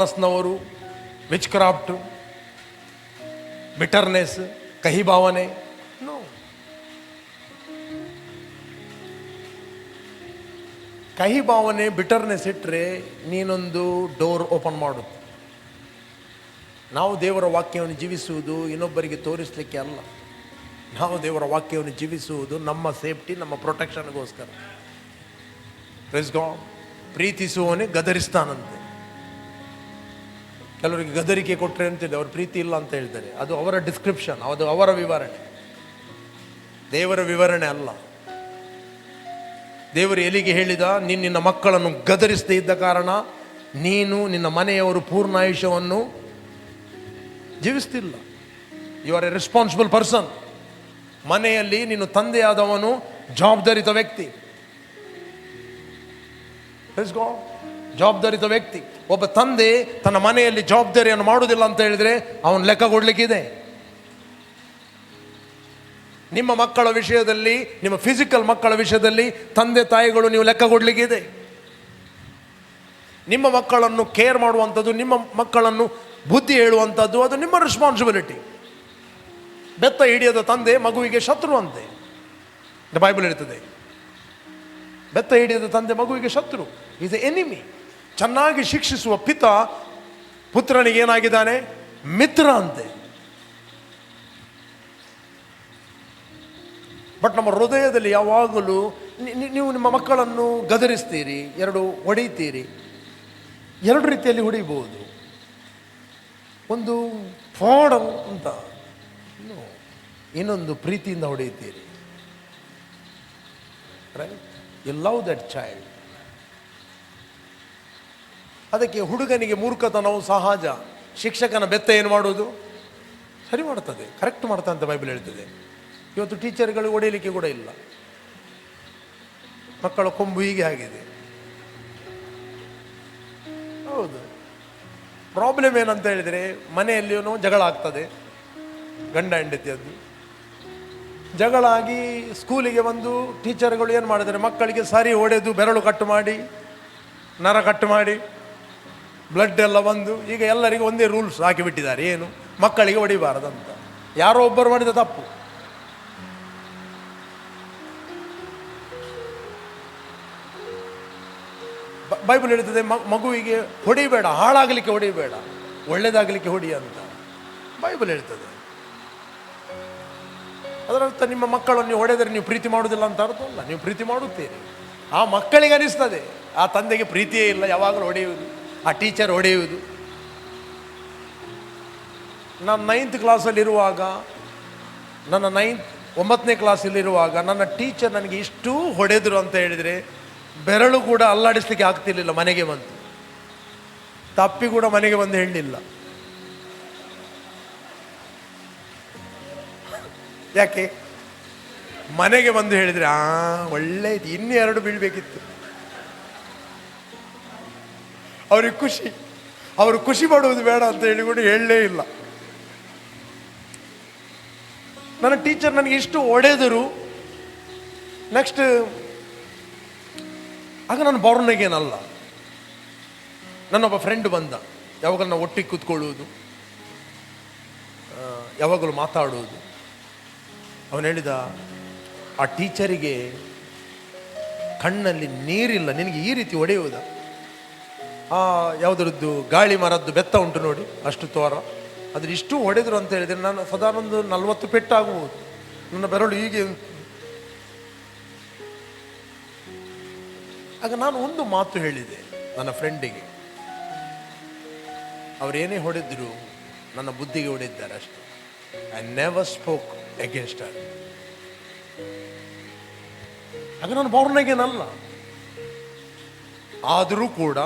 ಮನಸ್ನವರು which craft bitterness ಕಹಿ ಭಾವನೆ no ಕಹಿ ಭಾವನೆ ಬಿಟರ್ನೆಸ್ ಇಟ್ಟರೆ ನೀನೊಂದು ಡೋರ್ ಓಪನ್ ಮಾಡುತ್ತೆ. ನಾವು ದೇವರ ವಾಕ್ಯವನ್ನು ಜೀವಿಸುವುದು ಇನ್ನೊಬ್ಬರಿಗೆ ತೋರಿಸಲಿಕ್ಕೆ ಅಲ್ಲ. ನಾವು ದೇವರ ವಾಕ್ಯವನ್ನು ಜೀವಿಸುವುದು ನಮ್ಮ ಸೇಫ್ಟಿ ನಮ್ಮ ಪ್ರೊಟೆಕ್ಷನ್ಗೋಸ್ಕರ ಪ್ರೀತಿಸುವವನೇ ಗದರಿಸ್ತಾನಂತೆ. ಕೆಲವರಿಗೆ ಗದರಿಕೆ ಕೊಟ್ಟರೆ ಅಂತಿದೆ, ಅವ್ರ ಪ್ರೀತಿ ಇಲ್ಲ ಅಂತ ಹೇಳ್ತಾರೆ. ಅದು ಅವರ ಡಿಸ್ಕ್ರಿಪ್ಷನ್ ಅದು ಅವರ ವಿವರಣೆ. ದೇವರ ವಿವರಣೆ ಅಲ್ಲ. ದೇವರು ಎಲಿಗೆ ಹೇಳಿದ? ನೀನು ನಿನ್ನ ಮಕ್ಕಳನ್ನು ಗದರಿಸದೇ ಇದ್ದ ಕಾರಣ ನೀನು ನಿನ್ನ ಮನೆಯವರು ಪೂರ್ಣ ಆಯುಷ್ಯವನ್ನು ಜೀವಿಸ್ತಿಲ್ಲ. You are a responsible person ಮನೆಯಲ್ಲಿ ನಿನ್ನ ತಂದೆಯಾದವನು ಜವಾಬ್ದಾರಿತ ವ್ಯಕ್ತಿ. ಜವಾಬ್ದಾರಿತ ವ್ಯಕ್ತಿ. ಒಬ್ಬ ತಂದೆ ತನ್ನ ಮನೆಯಲ್ಲಿ ಜವಾಬ್ದಾರಿಯನ್ನು ಮಾಡುವುದಿಲ್ಲ ಅಂತ ಹೇಳಿದರೆ ಅವನು ಲೆಕ್ಕ ಕೊಡಲಿಕ್ಕಿದೆ. ನಿಮ್ಮ ಮಕ್ಕಳ ವಿಷಯದಲ್ಲಿ, ನಿಮ್ಮ ಫಿಸಿಕಲ್ ಮಕ್ಕಳ ವಿಷಯದಲ್ಲಿ ತಂದೆ ತಾಯಿಗಳು ನೀವು ಲೆಕ್ಕ ಕೊಡಲಿಕ್ಕಿದೆ. ನಿಮ್ಮ ಮಕ್ಕಳನ್ನು ಕೇರ್ ಮಾಡುವಂಥದ್ದು, ನಿಮ್ಮ ಮಕ್ಕಳನ್ನು ಬುದ್ಧಿ ಹೇಳುವಂಥದ್ದು, ಅದು ನಿಮ್ಮ ರೆಸ್ಪಾನ್ಸಿಬಿಲಿಟಿ ಬೆತ್ತ ಹಿಡಿಯದ ತಂದೆ ಮಗುವಿಗೆ ಶತ್ರು ಅಂತೆ. ಬೈಬಲ್ ಇರ್ತದೆ ಬೆತ್ತ ಹಿಡಿಯದ ತಂದೆ ಮಗುವಿಗೆ ಶತ್ರು. ಈಸ್ ಎ ಎನಿಮಿ ಚೆನ್ನಾಗಿ ಶಿಕ್ಷಿಸುವ ಪಿತ ಪುತ್ರನಿಗೆ ಏನಾಗಿದ್ದಾನೆ? ಮಿತ್ರ ಅಂತೆ. ಬಟ್ ನಮ್ಮ ಹೃದಯದಲ್ಲಿ ಯಾವಾಗಲೂ ನೀವು ನಿಮ್ಮ ಮಕ್ಕಳನ್ನು ಗದರಿಸ್ತೀರಿ, ಎರಡು ಹೊಡೆಯುತ್ತೀರಿ ಎರಡು ರೀತಿಯಲ್ಲಿ ಹೊಡಿಬಹುದು ಒಂದು ಫೋಡ ಅಂತ. ಇನ್ನು ಇನ್ನೊಂದು ಪ್ರೀತಿಯಿಂದ ಹೊಡೆಯುತ್ತೀರಿ right you love that child ಅದಕ್ಕೆ ಹುಡುಗನಿಗೆ ಮೂರ್ಖತನವು ಸಹಜ. ಶಿಕ್ಷಕನ ಬೆತ್ತ ಏನು ಮಾಡುವುದು ಸರಿ ಮಾಡ್ತದೆ ಕರೆಕ್ಟ್ ಮಾಡ್ತಾ ಅಂತ ಬೈಬಲ್ ಹೇಳ್ತದೆ. ಇವತ್ತು ಟೀಚರ್ಗಳು ಹೊಡೆಯಲಿಕ್ಕೆ ಕೂಡ ಇಲ್ಲ. ಮಕ್ಕಳ ಕೊಂಬು ಹೀಗೆ ಆಗಿದೆ. ಹೌದು. ಪ್ರಾಬ್ಲಮ್ ಏನಂತ ಹೇಳಿದರೆ, ಮನೆಯಲ್ಲಿಯೂ ಜಗಳ ಆಗ್ತದೆ. ಗಂಡ ಹೆಂಡತಿಯದ್ದು ಜಗಳ ಆಗಿ ಸ್ಕೂಲಿಗೆ ಬಂದು ಟೀಚರ್ಗಳು ಏನು ಮಾಡಿದರೆ, ಮಕ್ಕಳಿಗೆ ಸರಿ ಹೊಡೆದು ಬೆರಳು ಕಟ್ಟು ಮಾಡಿ, ನರ ಕಟ್ಟು ಮಾಡಿ ಬ್ಲಡ್ ಎಲ್ಲ ಬಂದು ಈಗ ಎಲ್ಲರಿಗೂ ಒಂದೇ ರೂಲ್ಸ್ ಹಾಕಿಬಿಟ್ಟಿದ್ದಾರೆ. ಏನು? ಮಕ್ಕಳಿಗೆ ಹೊಡಿಬಾರದಂತ. ಯಾರೋ ಒಬ್ಬರು ಮಾಡಿದ ತಪ್ಪು. ಬೈಬಲ್ ಹೇಳ್ತದೆ ಮಗುವಿಗೆ ಹೊಡಿಬೇಡ, ಹಾಳಾಗಲಿಕ್ಕೆ ಹೊಡಿಬೇಡ, ಒಳ್ಳೇದಾಗಲಿಕ್ಕೆ ಹೊಡಿ ಅಂತ. ಬೈಬಲ್ ಹೇಳ್ತದೆ. ಅದರರ್ಥ ನಿಮ್ಮ ಮಕ್ಕಳನ್ನು ನೀವು ಹೊಡೆದರೆ ನೀವು ಪ್ರೀತಿ ಮಾಡುವುದಿಲ್ಲ ಅಂತ ಅರ್ಥ ಅಲ್ಲ. ನೀವು ಪ್ರೀತಿ ಮಾಡುತ್ತೀರಿ. ಆ ಮಕ್ಕಳಿಗೆ ಅನಿಸ್ತದೆ. ಆ ತಂದೆಗೆ ಪ್ರೀತಿಯೇ ಇಲ್ಲ, ಯಾವಾಗಲೂ ಹೊಡೆಯುವುದು. ಆ ಟೀಚರ್ ಹೊಡೆಯುವುದು. ನಾನು ನೈನ್ತ್ ಕ್ಲಾಸಲ್ಲಿರುವಾಗ ನನ್ನ ನೈನ್ತ್ ಒಂಬತ್ತನೇ ಕ್ಲಾಸಲ್ಲಿರುವಾಗ ನನ್ನ ಟೀಚರ್ ನನಗೆ ಇಷ್ಟು ಹೊಡೆದರು ಅಂತ ಹೇಳಿದರೆ ಬೆರಳು ಕೂಡ ಅಲ್ಲಾಡಿಸ್ಲಿಕ್ಕೆ ಆಗ್ತಿರ್ಲಿಲ್ಲ, ಮನೆಗೆ ಬಂತು ತಪ್ಪಿ ಕೂಡ ಮನೆಗೆ ಬಂದು ಹೇಳಲಿಲ್ಲ. ಯಾಕೆ? ಮನೆಗೆ ಬಂದು ಹೇಳಿದರೆ, ಆ ಒಳ್ಳೆಯದು ಇನ್ನೆರಡು ಬೀಳ್ಬೇಕಿತ್ತು. ಅವ್ರಿಗೆ ಖುಷಿ. ಅವರು ಖುಷಿ ಪಡುವುದು ಬೇಡ ಅಂತ ಹೇಳಿ ಕೂಡ ಹೇಳಲೇ ಇಲ್ಲ. ನನ್ನ ಟೀಚರ್ ನನಗೆ ಇಷ್ಟು ಒಡೆದರು. ನೆಕ್ಸ್ಟ್ ಆಗ ನಾನು ಬೌರ್ನಗೇನಲ್ಲ ನನ್ನೊಬ್ಬ ಫ್ರೆಂಡ್ ಬಂದ. ಯಾವಾಗ ನಾವು ಒಟ್ಟಿಗೆ ಕೂತ್ಕೊಳ್ಳುವುದು. ಯಾವಾಗಲೂ ಮಾತಾಡುವುದು. ಅವನು ಹೇಳಿದ, ಆ ಟೀಚರಿಗೆ ಕಣ್ಣಲ್ಲಿ ನೀರಿಲ್ಲ. ನಿನಗೆ ಈ ರೀತಿ ಹೊಡೆಯುವುದ ಆ, ಯಾವುದರದ್ದು ಗಾಳಿ ಮರದ್ದು ಬೆತ್ತ ಉಂಟು ನೋಡಿ, ಅಷ್ಟು ತೋರ ಅದ್ರ ಇಷ್ಟು ಹೊಡೆದರು ಅಂತ ಹೇಳಿದರೆ ನಾನು ಸದಾ ಒಂದು ನಲ್ವತ್ತು ಪೆಟ್ಟಾಗಬಹುದು ನನ್ನ ಬೆರಳು ಹೀಗೆ. ಆಗ ನಾನು ಒಂದು ಮಾತು ಹೇಳಿದೆ ನನ್ನ ಫ್ರೆಂಡಿಗೆ ಅವರೇನೇ ಹೊಡೆದ್ರು ನನ್ನ ಬುದ್ಧಿಗೆ ಹೊಡೆದಿದ್ದಾರೆ ಅಷ್ಟೆ. I never spoke against our ಆಗ ನಾನು ಬೌರ್ನಗೇನಲ್ಲ ಆದರೂ ಕೂಡ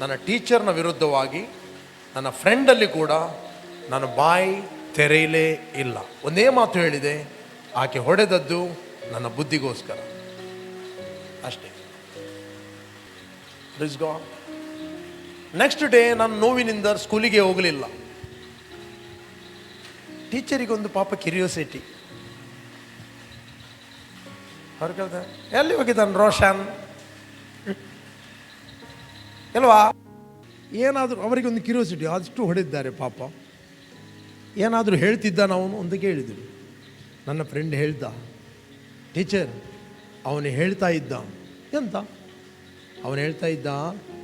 ನನ್ನ ಟೀಚರ್ನ ವಿರುದ್ಧವಾಗಿ ನನ್ನ ಫ್ರೆಂಡಲ್ಲಿ ಕೂಡ ನಾನು ಬಾಯಿ ತೆರೆಯಲೇ ಇಲ್ಲ. ಒಂದೇ ಮಾತು ಹೇಳಿದೆ, ಆಕೆ ಹೊಡೆದದ್ದು ನನ್ನ ಬುದ್ಧಿಗೋಸ್ಕರ. ಅಷ್ಟೇ. ನೆಕ್ಸ್ಟ್ ಡೇ ನಾನು ನೋವಿನಿಂದ ಸ್ಕೂಲಿಗೆ ಹೋಗಲಿಲ್ಲ. ಟೀಚರಿಗೊಂದು ಪಾಪ ಕ್ಯೂರಿಯೋಸಿಟಿ ಅವ್ರು ಕೇಳ್ತಾರೆ ಎಲ್ಲಿ ಹೋಗಿದ್ದಾನೆ ರೋಷನ್? ಎಲ್ವಾ ಏನಾದರೂ ಅವರಿಗೊಂದು ಕ್ಯೂರಿಯಾಸಿಟಿ ಅಷ್ಟು ಹೊಡೆದಿದ್ದಾರೆ ಪಾಪ. ಏನಾದರೂ ಹೇಳ್ತಿದ್ದ ನಾವು ಅಂತ ಕೇಳಿದರು. ನನ್ನ ಫ್ರೆಂಡ್ ಹೇಳ್ದ ಟೀಚರ್ ಅವನು ಹೇಳ್ತಾ ಇದ್ದ. ಎಂತ? ಅವನು ಹೇಳ್ತಾ ಇದ್ದ,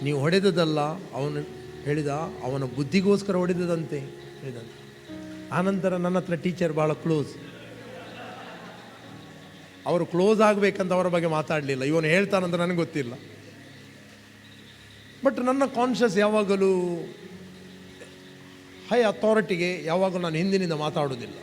ನೀವು ಹೊಡೆದದಲ್ಲ ಅವನು ಹೇಳಿದ, ಅವನ ಬುದ್ಧಿಗೋಸ್ಕರ ಹೊಡೆದದಂತೆ. ಹೇಳಿದಂತೆ ಆನಂತರ ನನ್ನ ಹತ್ರ ಟೀಚರ್ ಭಾಳ ಕ್ಲೋಸ್ ಅವರು ಕ್ಲೋಸ್ ಆಗಬೇಕಂತ ಅವರ ಬಗ್ಗೆ ಮಾತಾಡಲಿಲ್ಲ. ಇವನು ಹೇಳ್ತಾನಂತ ನನಗೆ ಗೊತ್ತಿಲ್ಲ. ಬಟ್ ನನ್ನ ಕಾನ್ಷಿಯಸ್ ಯಾವಾಗಲೂ ಹೈ ಅಥಾರಿಟಿಗೆ ಯಾವಾಗಲೂ ನಾನು ಹಿಂದಿನಿಂದ ಮಾತಾಡೋದಿಲ್ಲ